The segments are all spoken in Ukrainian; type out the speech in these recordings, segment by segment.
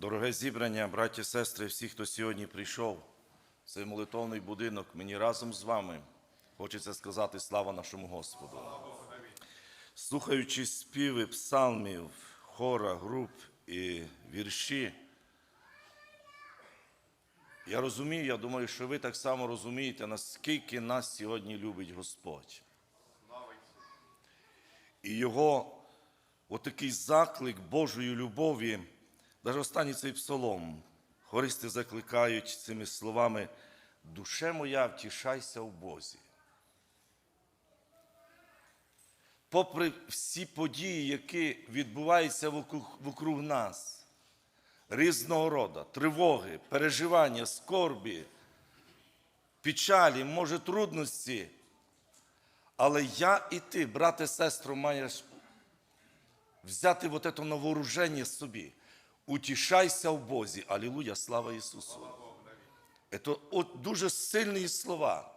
Дороге зібрання, браті, сестри, всі, хто сьогодні прийшов в цей молитовний будинок, мені разом з вами хочеться сказати слава нашому Господу. Слухаючи співи псалмів, хора, груп і вірші, я розумію, я думаю, що ви так само розумієте, наскільки нас сьогодні любить Господь. І його отакий заклик Божої любові, навіть останній цей псалом, хористи закликають цими словами: душе моя, втішайся в Бозі. Попри всі події, які відбуваються вокруг, нас, різного роду, тривоги, переживання, скорбі, печалі, може, трудності. Але я і ти, брате, сестро, маєш взяти вот это на вооруження собі. Утішайся в Бозі. Алілуя, слава Ісусу. Це дуже сильні слова.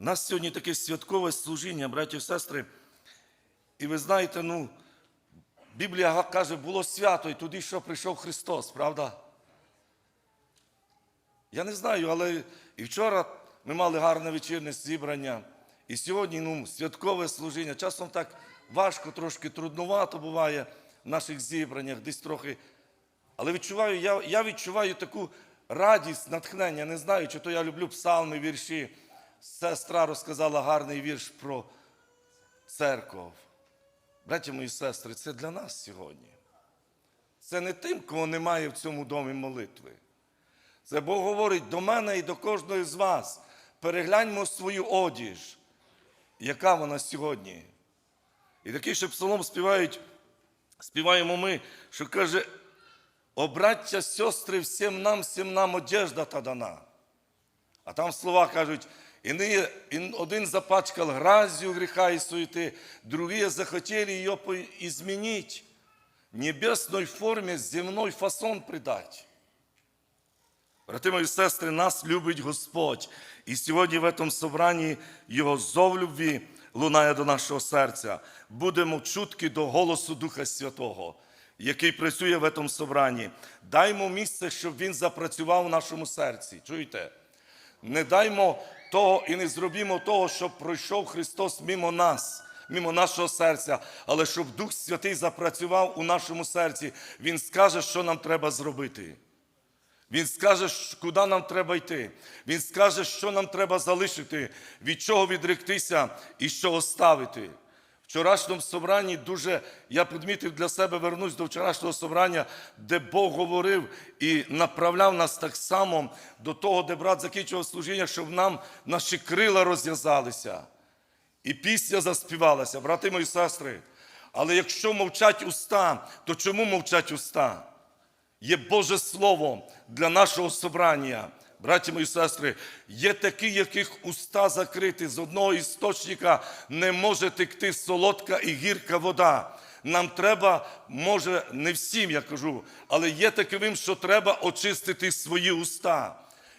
У нас сьогодні таке святкове служіння, браті і сестри. І ви знаєте, ну, Біблія каже, було свято, і туди що прийшов Христос, правда? Я не знаю, але і вчора ми мали гарне вечірнє зібрання, і сьогодні ну, святкове служіння. Часом так важко, трошки трудновато буває наших зібраннях, десь трохи. Але відчуваю, я, я відчуваю таку радість, натхнення. Не знаю, чи то я люблю псалми, вірші. Сестра розказала гарний вірш про церков. Браті мої сестри, це для нас сьогодні. Це не тим, кого немає в цьому домі молитви. Це Бог говорить до мене і до кожного з вас. Перегляньмо свою одіж, яка вона сьогодні. І такий ще псалом співають, співаємо ми, що каже, о браття, сестри, всім нам, всім нам одежда та дана. А там слова кажуть, Иные, один запачкал грязью греха и суеты, другие захотели ее изменить, небесной форме земной фасон придать. Брати мої сестри, нас любить Господь. І сьогодні в цьому собранні Його зов любві лунає до нашого серця. Будемо чутки до голосу Духа Святого, який працює в цьому собранні. Даймо місце, щоб він запрацював у нашому серці. Чуєте? Не даймо того і не зробімо того, щоб пройшов Христос мимо нас, мимо нашого серця, але щоб Дух Святий запрацював у нашому серці. Він скаже, що нам треба зробити. Він скаже, куди нам треба йти. Він скаже, що нам треба залишити, від чого відректися і що оставити. В вчорашньому собранні дуже я підмітив для себе, вернусь до вчорашнього собрання, де Бог говорив і направляв нас так само до того, де брат закінчував служіння, щоб нам наші крила розв'язалися. І пісня заспівалася, брати мої сестри. Але якщо мовчать уста, то чому мовчать уста? Є Боже Слово для нашого собрання. Браті мої сестри, є такі, яких уста закриті, з одного істочника не може текти солодка і гірка вода. Нам треба, може, не всім я кажу, але є таким, що треба очистити свої уста.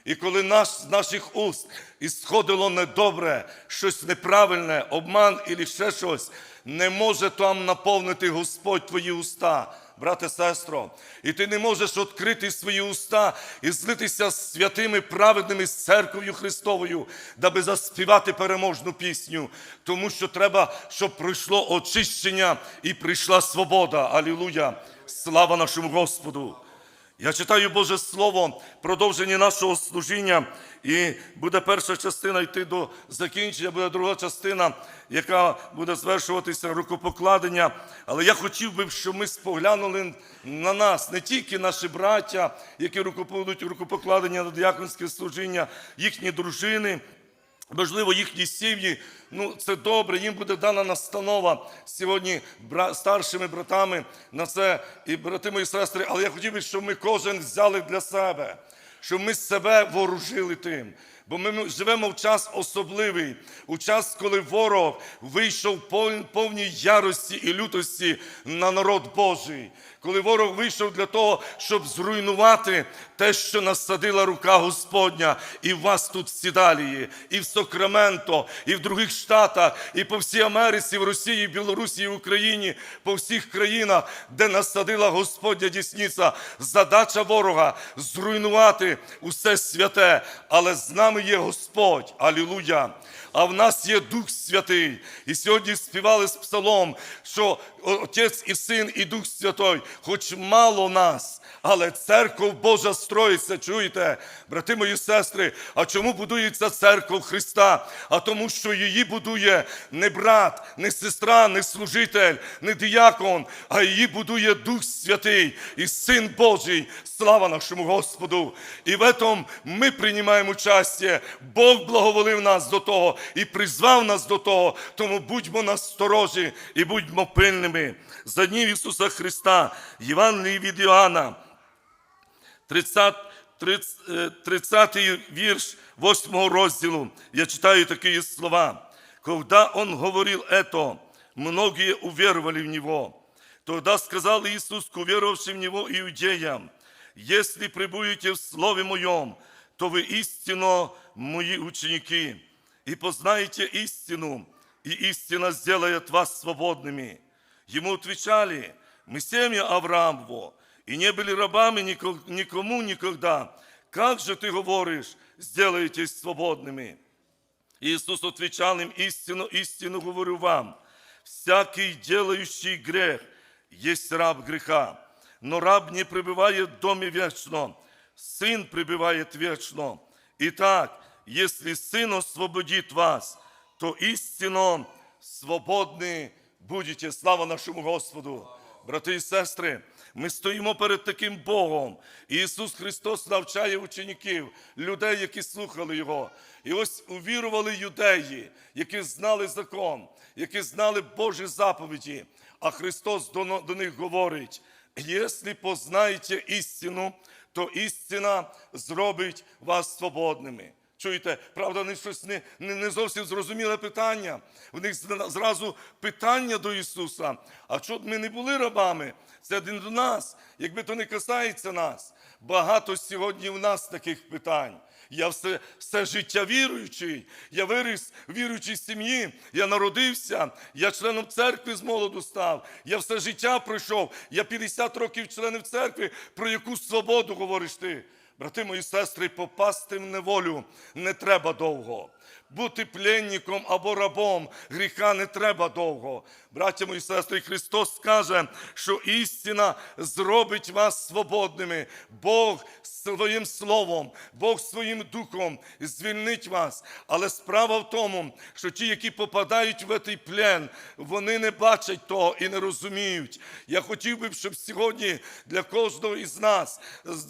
І коли наш, з наших уст ісходило недобре, щось неправильне, обман і ще щось, не може там наповнити Господь твої уста, брате, сестро. І ти не можеш відкрити свої уста і злитися з святими праведними з церков'ю Христовою, даби заспівати переможну пісню. Тому що треба, щоб пройшло очищення і прийшла свобода. Алілуя! Слава нашому Господу! Я читаю Боже Слово, продовження нашого служіння, і буде перша частина йти до закінчення, буде друга частина, яка буде звершуватися рукопокладення. Але я хотів би, щоб ми споглянули на нас, не тільки наші браття, які рукопокладення на діяконське служіння, їхні дружини. Можливо, їхні сім'ї, ну це добре, їм буде дана настанова сьогодні бра- старшими братами на це і брати мої сестри. Але я хотів би, щоб ми кожен взяли для себе, щоб ми себе вооружили тим. Бо ми живемо в час особливий, у час, коли ворог вийшов в повній ярості і лютості на народ Божий, коли ворог вийшов для того, щоб зруйнувати те, що насадила рука Господня, і в вас тут в Сідалії, і в Сакраменто, і в других штатах, і по всій Америці, в Росії, в Білорусі, і Україні, по всіх країнах, де насадила Господня дісниця. Задача ворога зруйнувати усе святе, але з нами є Господь. Алілуя! А в нас є Дух Святий. І сьогодні співали з псалом, що Отець і Син, і Дух Святой, хоч мало нас, але церква Божа строїться. Чуєте, брати мої сестри, а чому будується церква Христа? А тому, що її будує не брат, не сестра, не служитель, не діякон, а її будує Дух Святий і Син Божий. Слава нашому Господу! І в этом ми приймаємо участь. Бог благоволив нас до того і призвав нас до того. Тому будьмо насторожі і будьмо пильними. За днів Ісуса Христа, Євангелії від Іоанна, 30, 30, е, 30 вірш 8 розділу. Я читаю такие слова. Когда Он говорил это, многие уверовали в Него. Тогда сказал Иисус к уверовавшим в Него иудеям, «Если пребудете в Слове Моем, то вы истинно Мои ученики, и познаете истину, и истина сделает вас свободными». Ему отвечали, мы семя Авраамово, и не были рабами нико- никому никогда. Как же ты говоришь, сделаетесь свободными? Иисус отвечал им, истину, истину говорю вам, всякий делающий грех есть раб греха, но раб не пребывает в доме вечно, сын пребывает вечно. Итак, если сын освободит вас, то истинно свободны будете. Слава нашому Господу! Брати і сестри, ми стоїмо перед таким Богом. І Ісус Христос навчає учнів, людей, які слухали Його. І ось увірували юдеї, які знали закон, які знали Божі заповіді. А Христос до, до них говорить: якщо познаєте істину, то істина зробить вас свободними. Чуєте, правда, не щось не, не, не зовсім зрозуміле питання. В них зразу питання до Ісуса. А щоб ми не були рабами, це один до нас, якби то не касається нас. Багато сьогодні в нас таких питань. Я все, все життя віруючий, я виріс в віруючій сім'ї, я народився, я членом церкви з молоду став, я все життя пройшов, я 50 років членів церкви, про яку свободу говориш ти? Брати мої сестри, попасти в неволю не треба довго. Бути пленником або рабом гріха не треба довго. Браття мої сестри, Христос каже, що істина зробить вас свободними. Бог своїм словом, Бог своїм духом звільнить вас. Але справа в тому, що ті, які попадають в цей плен, вони не бачать того і не розуміють. Я хотів би, щоб сьогодні для кожного із нас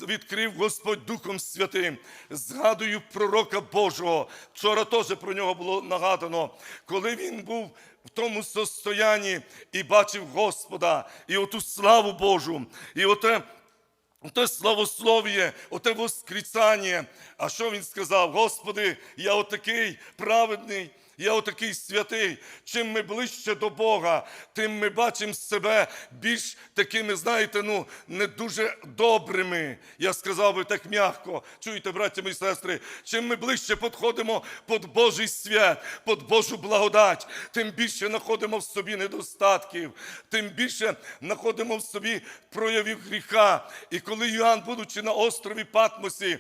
відкрив Господь Духом Святим. Згадую пророка Божого. Вчора теж про нього було нагадано, коли він був. В тому состоянні і бачив Господа, і оту славу Божу, і оте Оте славослов'я, оте воскресання. А що він сказав? Господи, я отакий праведний, я отакий святий. Чим ми ближче до Бога, тим ми бачимо себе більш такими, знаєте, ну, не дуже добрими. Я сказав би так м'яко. Чуєте, браття і сестри, чим ми ближче підходимо під Божий свят, під Божу благодать, тим більше знаходимо в собі недостатків, тим більше знаходимо в собі проявів гріха. І коли Йоанн, будучи на острові Патмосі,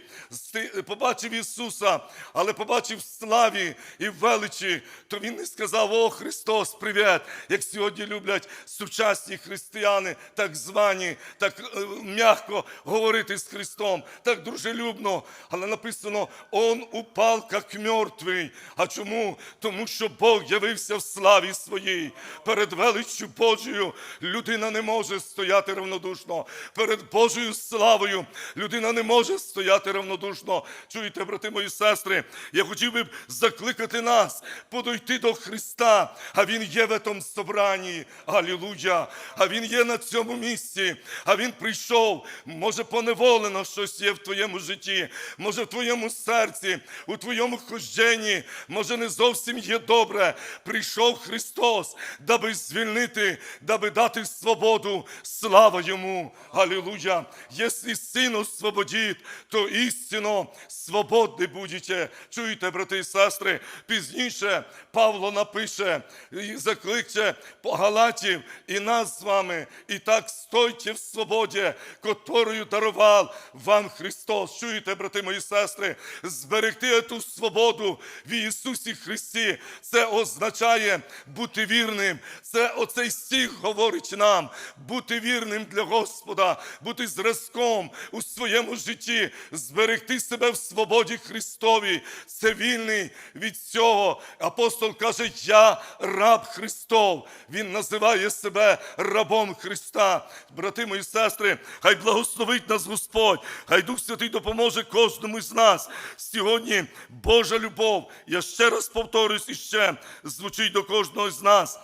побачив Ісуса, але побачив славі і величі, то він не сказав: О, Христос, привіт! Як сьогодні люблять сучасні християни, так звані, так е, м'яко говорити з Христом, так дружелюбно. Але написано, Он упав, як мертвий. А чому? Тому що Бог явився в славі своїй. Перед величчю Божою людина не може стояти равнодушно. Перед Божою славою людина не може стояти равнодушно. Чуєте, брати мої сестри, я хотів би закликати нас подойти до Христа, а Він є в этом собранні. Алілуя! А Він є на цьому місці, а Він прийшов. Може, поневолено щось є в твоєму житті, може, в твоєму серці, у твоєму хожденні, може, не зовсім є добре. Прийшов Христос, даби звільнити, даби дати свободу. Слава Йому! Алілуя! Якщо Син освободить, то істинно свободні будете. Чуєте, брати і сестри? Пізніше Павло напише і закличе по Галатів і нас з вами. І так стойте в свободі, котрою дарував вам Христос. Чуєте, брати мої сестри, зберегти ту свободу в Ісусі Христі. Це означає бути вірним. Це оцей стих говорить нам, бути вірним для Господа, бути зразком у своєму житті, зберегти себе в свободі Христовій. Це вільний від цього. Апостол каже: Я раб Христов. Він називає себе рабом Христа. Брати мої сестри, хай благословить нас Господь, хай Дух Святий допоможе кожному з нас. Сьогодні Божа любов, я ще раз повторюсь іще, звучить до кожного з нас.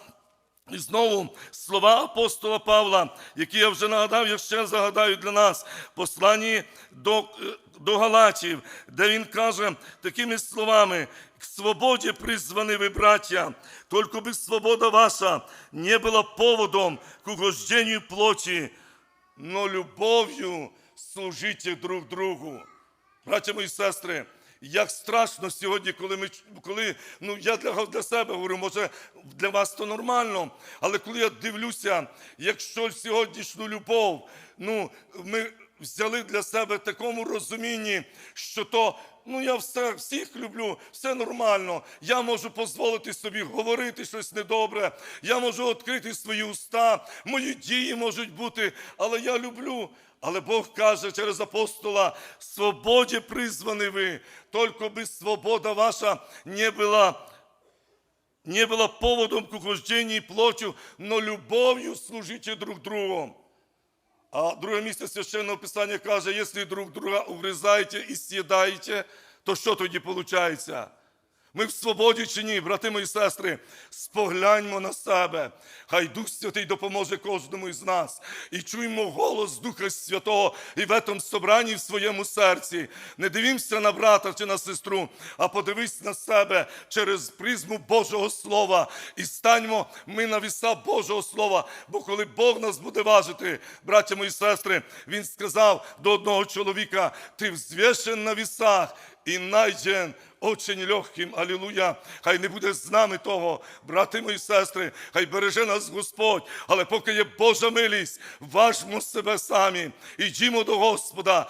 І знову слова апостола Павла, які я вже нагадав, я ще загадаю для нас, посланні до, е, до Галатів, де він каже такими словами: к свободі призвані ви, браття, только бы свобода ваша не була поводом к угождению плоти, но любов'ю служите друг другу. Браття мої сестри, як страшно сьогодні, коли ми коли ну я для, для себе говорю, може для вас то нормально, але коли я дивлюся, якщо сьогоднішню любов, ну ми взяли для себе в такому розумінні, що то. Ну, я все, всіх люблю, все нормально. Я можу дозволити собі говорити щось недобре. Я можу відкрити свої уста, мої дії можуть бути, але я люблю. Але Бог каже через апостола, свободі призвані ви, тільки би свобода ваша не була, не була поводом к ухождению плотью, но любов'ю служите друг другу. А друге місце священного писання каже, якщо друг друга угризаєте і з'їдаєте, то що тоді виходить? Ми в свободі чи ні, брати мої сестри, спогляньмо на себе. Хай Дух Святий допоможе кожному із нас. І чуємо голос Духа Святого і в этом собранні в своєму серці. Не дивімося на брата чи на сестру, а подивись на себе через призму Божого Слова. І станьмо ми на віса Божого Слова. Бо коли Бог нас буде важити, браття мої сестри, Він сказав до одного чоловіка: ти взвішен на вісах і найден очень легким. Алілуя. Хай не буде з нами того, брати мої сестри, хай береже нас Господь. Але поки є Божа милість, важмо себе самі. Ідімо до Господа,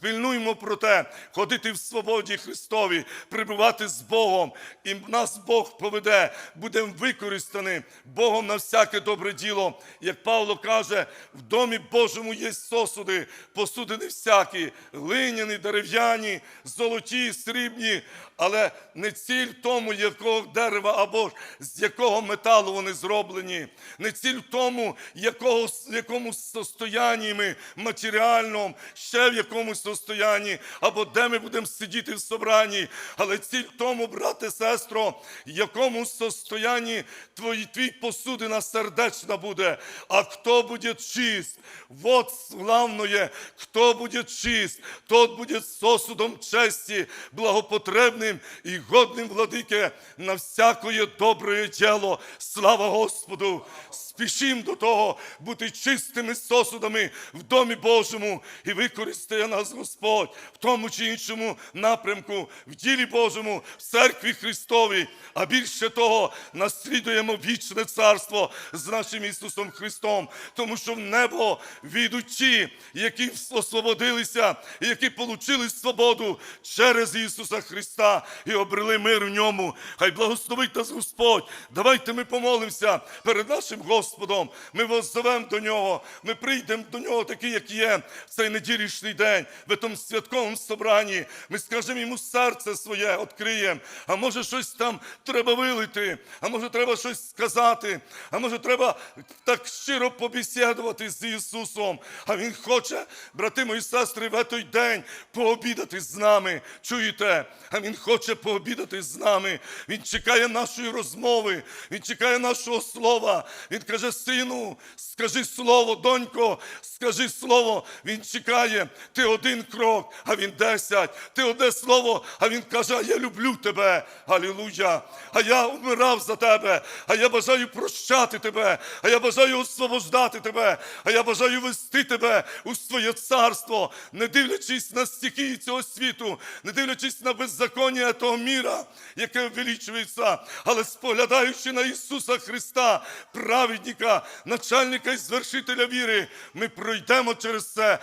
пильнуємо про те, ходити в свободі Христові, прибувати з Богом. І нас Бог поведе, будемо використані Богом на всяке добре діло. Як Павло каже, в домі Божому є сосуди, посудини всякі, глиняні, дерев'яні, золоті, срібні, але не ціль в тому, якого дерева або ж з якого металу вони зроблені, не ціль в тому, якого, якому состоянні ми матеріальному, ще в якомусь состоянні, або де ми будемо сидіти в собранні, але ціль в тому, брате, сестро, в якому состоянні твої, твій посудина сердечна буде, а хто буде чист, вот главное, хто буде чист, тот буде сосудом честі, благопотребним і годним владике на всякое добре діло. Слава Господу! Спішім до того бути чистими сосудами в домі Божому і використає нас Господь в тому чи іншому напрямку, в ділі Божому, в церкві Христовій, а більше того, наслідуємо вічне царство з нашим Ісусом Христом, тому що в небо війдуть ті, які освободилися, які отримали свободу через Ісуса Христа і обрели мир в ньому. Хай благословить нас Господь. Давайте ми помолимося перед нашим Господом. Ми воззовемо до Нього. Ми прийдемо до Нього, такі, як є, в цей неділішній день, в тому святковому собранні. Ми скажемо йому серце своє, відкриємо. А може щось там треба вилити, а може треба щось сказати, а може треба так щиро побесідувати з Ісусом. А Він хоче, брати мої сестри, в той день пообідати з нами. Чуєте? А Він хоче пообідати з нами. Він чекає нашої розмови, він чекає нашого слова. Він каже: Сину, скажи слово, донько, скажи слово. Він чекає. Ти один крок, а він десять. Ти одне слово, а він каже: Я люблю тебе. Алілуя. А я вмирав за тебе. А я бажаю прощати тебе. А я бажаю освобождати тебе. А я бажаю вести тебе у своє царство, не дивлячись на стихії цього світу, не дивлячись на беззаконня того міра, яке увеличується, але споглядаючи на Ісуса Христа, праведника, начальника і звершителя віри, ми пройдемо через це,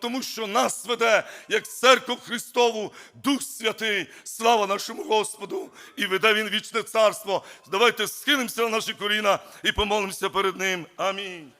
тому що нас веде як церкву Христову, Дух Святий, слава нашому Господу, і веде Він вічне царство. Давайте схилимося на наші коліна і помолимося перед Ним. Амінь.